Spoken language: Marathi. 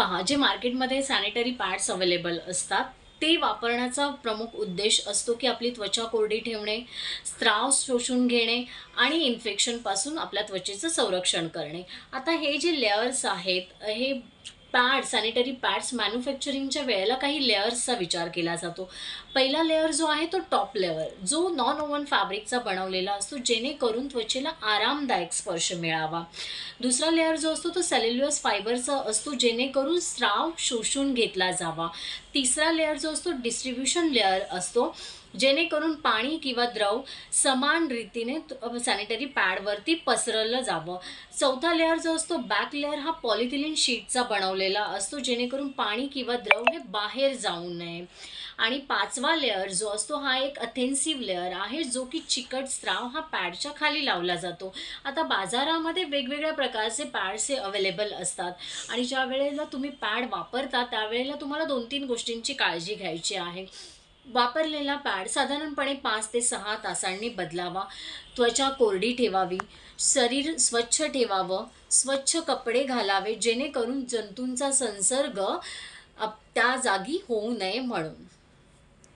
पहा जे मार्केटमध्ये सॅनिटरी पॅड्स अवेलेबल असतात ते वापरण्याचा प्रमुख उद्देश असतो की आपली त्वचा कोरडी ठेवणे स्त्राव शोषून घेणे आणि इन्फेक्शनपासून आपल्या त्वचेचं संरक्षण करणे. आता हे जे लेअर्स आहेत हे पॅड सॅनिटरी पॅड्स मॅन्युफॅक्चरिंगच्या वेळेला काही लेअर्सचा विचार केला जातो. पहिला लेअर जो आहे तो टॉप लेअर जो नॉन ओवन फॅब्रिकचा बनवलेला असतो जेणेकरून त्वचेला आरामदायक स्पर्श मिळावा. दुसरा लेअर जो असतो तो सेल्युलस फायबरचा असतो जेणेकरून स्राव शोषून घेतला जावा. तिसरा लेअर जो असतो डिस्ट्रीब्युशन लेअर असतो. जेणेकरून पाणी किंवा द्रव समान रीतीने सॅनिटरी पॅडवरती पसरलं जावं. चौथा लेअर जो असतो बॅक लेअर हा पॉलिथिलिन शीटचा बनवलेला असतो जेणेकरून पाणी किंवा द्रव हे बाहेर जाऊ नये. आणि पाचवा लेअर जो असतो हा एक अथेन्सिव्ह लेअर आहे जो की चिकट स्त्राव हा पॅडच्या खाली लावला जातो. आता बाजारामध्ये वेगवेगळ्या प्रकारचे पॅड्स हे अवेलेबल असतात. आणि ज्या वेळेला तुम्ही पॅड वापरता त्यावेळेला तुम्हाला दोन तीन गोष्टींची काळजी घ्यायची आहे. वापरलेला पॅड साधारणपणे पाच ते सहा तासांनी बदलावा. त्वचा कोरडी ठेवावी शरीर स्वच्छ ठेवावं स्वच्छ कपडे घालावे जेणेकरून जंतूंचा संसर्ग त्या जागी होऊ नये म्हणून.